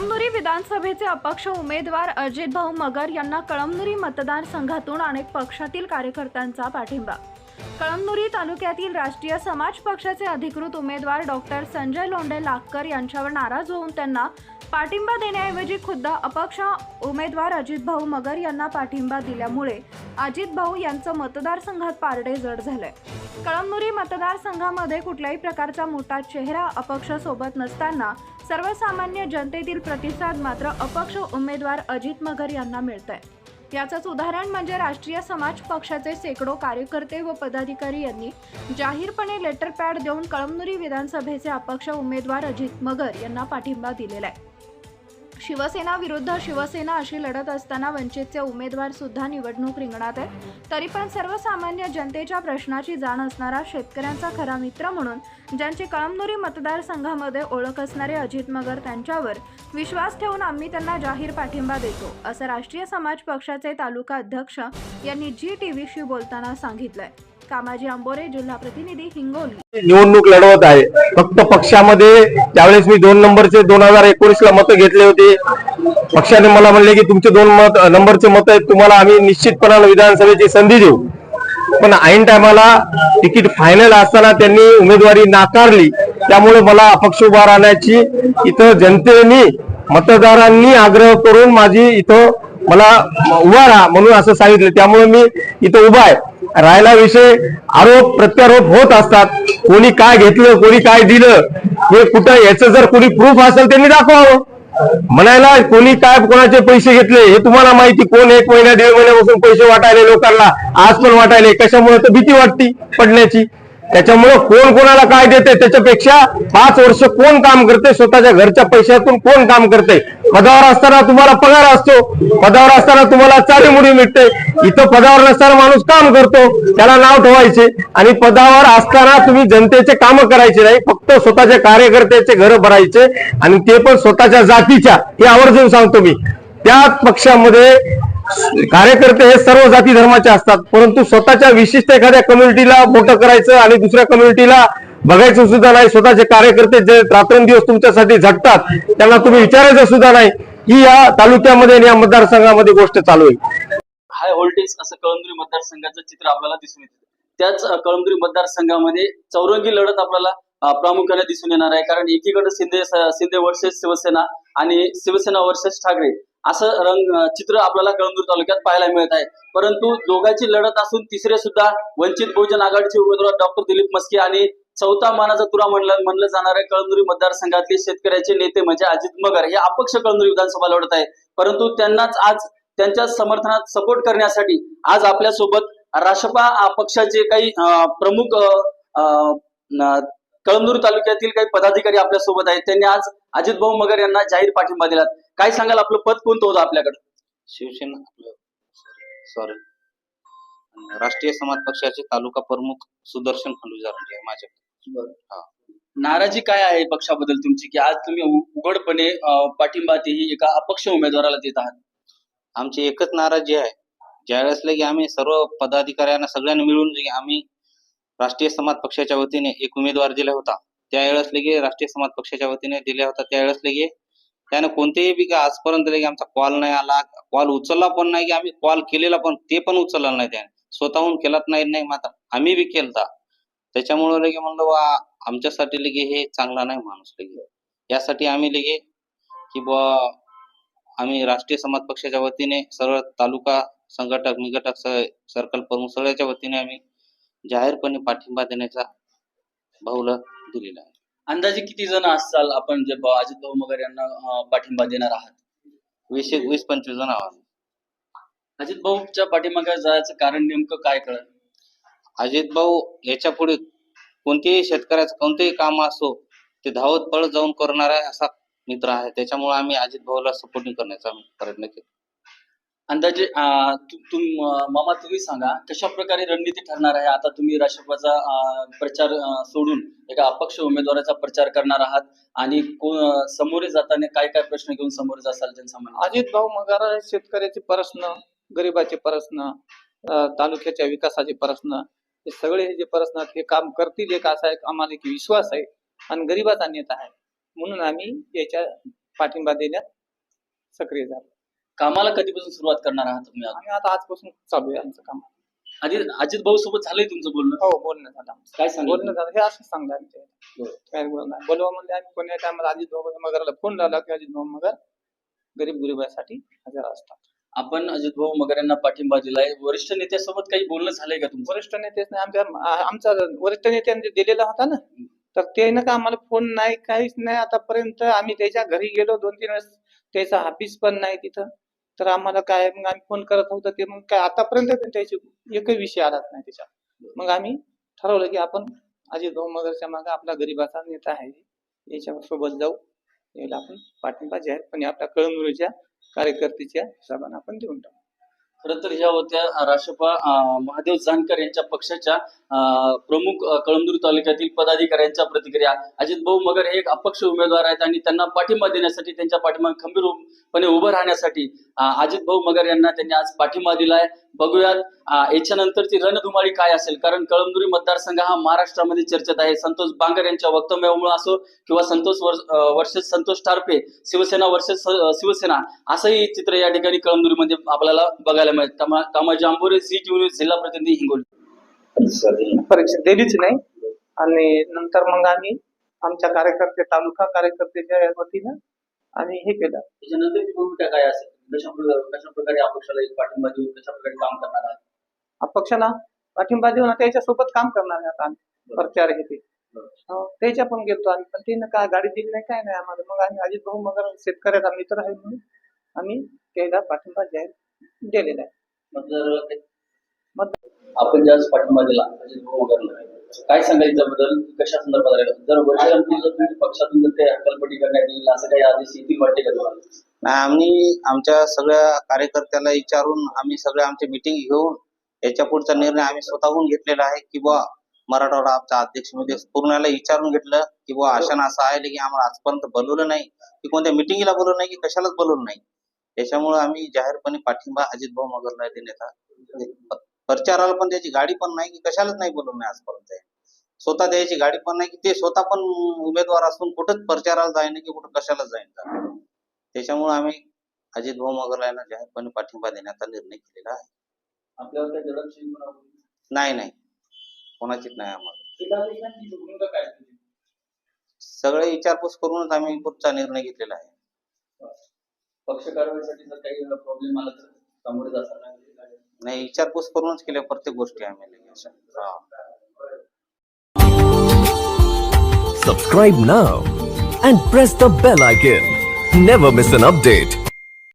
कळमनुरी विधानसभेचे अपक्ष उमेदवार अजित भाऊ मगर यांना कळमनुरी मतदारसंघातून अनेक पक्षातील कार्यकर्त्यांचा पाठिंबा. कळमनुरी तालुक्यातील राष्ट्रीय समाज पक्षाचे अधिकृत उमेदवार डॉक्टर संजय लोंढे लाखकर यांच्यावर नाराज होऊन त्यांना पाठिंबा देण्याऐवजी खुद्द अपक्ष उमेदवार अजित भाऊ मगर यांना पाठिंबा दिल्यामुळे अजित भाऊ यांचं मतदारसंघात पारडे जड झालंय. कळमनुरी मतदारसंघामध्ये कुठल्याही प्रकारचा मोठा चेहरा अपक्ष सोबत नसताना सर्वसामान्य जनतेतील प्रतिसाद मात्र अपक्ष उमेदवार अजित मगर यांना मिळत आहे याचंच उदाहरण म्हणजे राष्ट्रीय समाज पक्षाचे शेकडो कार्यकर्ते व पदाधिकारी यांनी जाहीरपणे लेटर पॅड देऊन कळमनुरी विधानसभेचे अपक्ष उमेदवार अजित मगर यांना पाठिंबा दिलेला आहे शिवसेना विरुद्ध शिवसेना अशी लढत असताना वंचितचे उमेदवार सुद्धा निवडणूक रिंगणात आहेत. तरी पण सर्वसामान्य जनतेच्या प्रश्नाची जाण असणारा शेतकऱ्यांचा खरा मित्र म्हणून ज्यांची कळमनुरी मतदारसंघामध्ये ओळख असणारे अजित मगर त्यांच्यावर विश्वास ठेवून आम्ही त्यांना जाहीर पाठिंबा देतो असं राष्ट्रीय समाज पक्षाचे तालुका अध्यक्ष यांनी जी टी व्हीशी बोलताना सांगितलंय. कामाजी आंबोरे जिल्हा प्रतिनिधी हिंगोली. निवडणूक लढवत आहे. फक्त पक्षामध्ये त्यावेळेस मी दोन नंबरचे दोन हजार एकोणीस ला मतं घेतले होते. पक्षाने मला म्हणले की तुमचे दोन मत नंबरचे मत आहेत तुम्हाला आम्ही निश्चितपणाने विधानसभेची संधी देऊ. पण ऐन टायमाला तिकीट फायनल असताना त्यांनी उमेदवारी नाकारली. त्यामुळे मला अपक्ष उभा राहण्याची इथं जनतेने मतदारांनी आग्रह करून माझी इथं मला उभा राहा म्हणून असं सांगितलं. त्यामुळे मी इथं उभा आहे. राहिला विषय. आरोप प्रत्यारोप होत असतात. कोणी काय घेतलं कोणी काय दिलं हे कुठं याचं जर कोणी प्रूफ असेल त्यांनी दाखवावं. म्हणायला कोणी काय कोणाचे पैसे घेतले हे तुम्हाला माहिती कोण एक महिना दीड महिन्यापासून पैसे वाटायले लोकांना. आज पण वाटायले कशामुळे तर भीती वाटती पडण्याची. त्याच्यामुळे कोण कोणाला काय देते त्याच्यापेक्षा पाच वर्ष कोण काम करते स्वतःच्या घरच्या पैशातून कोण काम करते पदावर असताना तुम्हाला पगार असतो. पदावर असताना तुम्हाला चालीमुडी मिळते. इथं पदावर नसताना माणूस काम करतो. त्याला नाव ठेवायचे. आणि पदावर असताना तुम्ही जनतेचे काम करायचे नाही. फक्त स्वतःच्या कार्यकर्त्याचे घर भरायचे. आणि ते पण स्वतःच्या जातीच्या. हे आवर्जून सांगतो मी. त्या पक्षामध्ये कार्यकर्ते हे सर्व जाती धर्माचे असतात परंतु स्वतःच्या विशिष्ट एखाद्या कम्युनिटीला मोठं करायचं आणि दुसऱ्या कम्युनिटीला बघायचं सुद्धा नाही स्वतःचे कार्यकर्ते जे रात्रंदिवस तुमच्यासाठी झटतात त्यांना तुम्ही विचारायचं सुद्धा नाही. ही या तालुक्यामध्ये आणि या मतदारसंघामध्ये गोष्ट चालू आहे. हाय व्होल्टेज असं कळमदुरी मतदारसंघाचं चित्र आपल्याला दिसून येतं. त्याच कळमदुरी मतदारसंघामध्ये चौरंगी लढत आपल्याला प्रामुख्याने दिसून येणार आहे. कारण एकीकडे शिंदे शिंदे वर्सेस शिवसेना आणि शिवसेना वर्सेस ठाकरे. असं रंग चित्र आपल्याला कळंदूर तालुक्यात पाहायला मिळत आहे. परंतु दोघांची लढत असून तिसरे सुद्धा वंचित बहुजन आघाडीचे उमेदवार डॉक्टर दिलीप मस्के आणि चौथा मानाचा तुरा म्हणलं म्हणलं जाणाऱ्या कळमनुरी मतदारसंघातले शेतकऱ्याचे नेते म्हणजे अजित मगर. हे अपक्ष कळमनुरी विधानसभा लढत आहे. परंतु त्यांनाच आज त्यांच्या समर्थनात सपोर्ट करण्यासाठी आज आपल्यासोबत राष्ट्रपा पक्षाचे काही प्रमुख अं, कळमनुरी तालुक्यातील काही पदाधिकारी आपल्यासोबत आहेत. त्यांनी आज अजित भाऊ मगर यांना जाहीर पाठिंबा दिला काय सांगाल? आपलं पद कोणतं होतं आपल्याकडे? शिवसेना. आपलं सॉरी राष्ट्रीय समाज पक्षाचे तालुका प्रमुख सुदर्शन खंडूजा म्हणजे आहे हा. नाराजी काय आहे पक्षाबद्दल तुमची? की आज तुम्ही उ- उघडपणे अं, पाठिंबा तेही एका अपक्ष उमेदवाराला देत आहात. आमची एकच नाराजी आहे. ज्यावेळेस लगे आम्ही सर्व पदाधिकाऱ्यांना सगळ्यांनी मिळून आम्ही राष्ट्रीय समाज पक्षाच्या वतीने एक उमेदवार दिला होता. त्यावेळेस लगे राष्ट्रीय समाज पक्षाच्या वतीने दिला होता. त्यावेळेस लगे त्यानं कोणतेही बी का आजपर्यंत लगे आमचा कॉल नाही आला. कॉल उचलला पण नाही की आम्ही कॉल केलेला पण ते पण उचलला नाही त्याने. स्वतःहून केलाच नाही नाही माता आम्ही बी केलता. त्याच्यामुळे लगे म्हणलं वा आमच्यासाठी लगे हे चांगला नाही माणूस लगे. यासाठी आम्ही लगे की बुवा आम्ही राष्ट्रीय समाज पक्षाच्या वतीने सर्व तालुका संघटक निघटक सर्कल प्रमुख सगळ्याच्या वतीने आम्ही जाहीरपणे पाठिंबा देण्याचा भाऊला दिलेला आहे. अंदाजे किती जण असाल आपण जे ब- अजित भाऊ मगर यांना अं, पाठिंबा देणार आहात? वीस वीस पंचवीस जण आहोत. अजित भाऊच्या पाठीमागे जायचं कारण नेमकं काय कळत अजित भाऊ याच्यापुढे कोणतेही शेतकऱ्याचं कोणतेही काम असो ते धावत पळत जाऊन करणारा असा मित्र आहे. त्याच्यामुळे आम्ही अजित भाऊला सपोर्टिंग करण्याचा आम्ही प्रयत्न केला. अंदाजे तुम मामा तुम्ही सांगा कशा प्रकारे रणनीती ठरणार आहे? आता तुम्ही राष्ट्रपतीचा प्रचार सोडून एका अपक्ष उमेदवाराचा प्रचार करणार आहात आणि कोण समोरे जाताना काय काय प्रश्न घेऊन समोरे जासाल जनसामान्य? अजित भाऊ मगारा शेतकऱ्याचे प्रश्न गरिबाचे प्रश्न तालुक्याच्या विकासाचे प्रश्न हे सगळे हे जे प्रश्न आहेत हे काम करतील एक असा एक आम्हाला एक विश्वास आहे आणि गरिबाचा नेता आहे. म्हणून आम्ही याच्या पाठिंबा देण्यात सक्रिय झालो. कामाला कधीपासून सुरुवात करणार आहात तुम्ही आता? आणि आता आजपासून चालू आहे आमचं काम. आधी अजित भाऊ सोबत झालंय तुमचं बोलणं? हो बोलणं झालं आमचं. काय सांगितलं? बोलणं झालं. हे असं सांगलं आमच्या बरं. काय बोलणं नाही बोलवा म्हणजे आम्ही कोण्या टायमाला अजित भाऊ मगरला फोन लावला की अजित भाऊ मगर गरीब गुरिबासाठी हजर असतात. आपण अजित भाऊ मगर यांना पाठिंबा दिलाय. वरिष्ठ नेत्यासोबत काही बोलणं झालंय का तुमचं? वरिष्ठ नेतेच नाही. आमच्या आ- आमचा वरिष्ठ नेत्यांनी जे दिलेला होता ना तर ते ना का आम्हाला फोन नाही काहीच नाही. आतापर्यंत आम्ही त्याच्या घरी गेलो. दोन तीन वेळेस त्याचा ऑफिस पण नाही तिथं. तर आम्हाला काय मग आम्ही फोन करत होतो ते मग काय आतापर्यंत पण त्याची एकही विषय आलाच नाही त्याच्या मग आम्ही ठरवलं की आपण अजित भाऊ मगरच्या मागे आपला गरीबाचा नेता आहे. याच्या सोबत जाऊ. याला आपण पाठिंबा जाहीरपणे आपल्या कळमनुरीच्या कार्यकर्त्याच्या हिशोबाने आपण देऊन टाकू. खरंतर ह्या होत्या राष्ट्रपा महादेव जानकर यांच्या पक्षाच्या प्रमुख कळमदूर तालुक्यातील पदाधिकाऱ्यांच्या प्रतिक्रिया. अजित भाऊ मगर हे एक अपक्ष उमेदवार आहेत आणि त्यांना पाठिंबा देण्यासाठी त्यांच्या पाठिंबा खंबीरपणे उभं राहण्यासाठी अजित भाऊ मगर यांना त्यांनी आज पाठिंबा दिलाय. बघूयात अं, याच्यानंतरची रणधुमाळी काय असेल? कारण कळमनुरी मतदारसंघ हा महाराष्ट्रामध्ये चर्चेत आहे. संतोष बांगर यांच्या वक्तव्यामुळे असो किंवा संतोष वर्ष अं, वर्सेस संतोष टारफे शिवसेना वर्सेस शिवसेना असंही चित्र या ठिकाणी कळमनुरीमध्ये आपल्याला बघायला मिळतं. त्यामुळे कामाजी आंबोरे सी टीव्ही जिल्हा प्रतिनिधी हिंगोली. परीक्षा दिलीच नाही. आणि नंतर मग आम्ही आमच्या कार्यकर्ते तालुका कार्यकर्त्याच्या वतीनं आम्ही हे केलं. त्याच्यानंतरची भूमिका काय असेल? कशा प्रकारे कशा प्रकारे अपक्षाला एक पाठिंबा देऊन कशा प्रकारे काम करणार आहात? अपक्षाला पाठिंबा देऊन त्याच्यासोबत काम करणार आहे आता आम्ही. प्रचार हे ते हो, त्याच्या पण गेलतो आम्ही. पण तिनं काय गाडी दिली नाही काय नाही आम्हाला. मग आम्ही अजित भाऊ मगर शेतकऱ्याचा मित्र आहे म्हणून आम्ही त्याला पाठिंबा जाहीर दिलेला आहे. आपण ज्यावेळेस पाठिंबा दिला अजित भाऊ मगरला काय सांगाल त्याबद्दल? कशा संदर्भात? जर तुम्ही पक्षातून जर काही हकालपट्टी करण्यात येईल असं काही आदेश येतील वाटते का तुम्हाला? नाही, आम्ही आमच्या सगळ्या कार्यकर्त्याला विचारून आम्ही सगळ्या आमची मिटिंग घेऊन याच्या पुढचा निर्णय आम्ही स्वतःहून घेतलेला आहे की बुवा मराठवाडा आमचा अध्यक्ष म्हणजे पूर्णाला विचारून घेतलं की बुवा अशानं असं आहे की आम्हाला आजपर्यंत बोलवलं नाही की कोणत्या मिटिंगला बोलवलं नाही की कशालाच बोलवलं नाही. त्याच्यामुळे आम्ही जाहीरपणे पाठिंबा अजित भाऊ मगरला देण्याचा प्रचाराला पण त्याची गाडी पण नाही की कशालाच नाही बोलवलं आजपर्यंत स्वतः द्यायची गाडी पण नाही की ते स्वतः पण उमेदवार असून कुठंच प्रचाराला जाईन की कुठं कशालाच जाईन त्याच्यामुळे आम्ही अजित भाऊ मगरला यांना जाहीरपणे पाठिंबा देण्याचा निर्णय केलेला आहे. आपल्यावर नाही नाही. कोणाचीच नाही आम्हाला? सगळे विचारपूस करूनच आम्ही पुढचा निर्णय घेतलेला आहे. पक्ष कारवाईसाठी जर काही प्रॉब्लेम आला तर सामोरे जाणार नाही विचारपूस करूनच केल्या प्रत्येक गोष्टी आम्ही सबस्क्राईब ना and press the bell icon never miss an update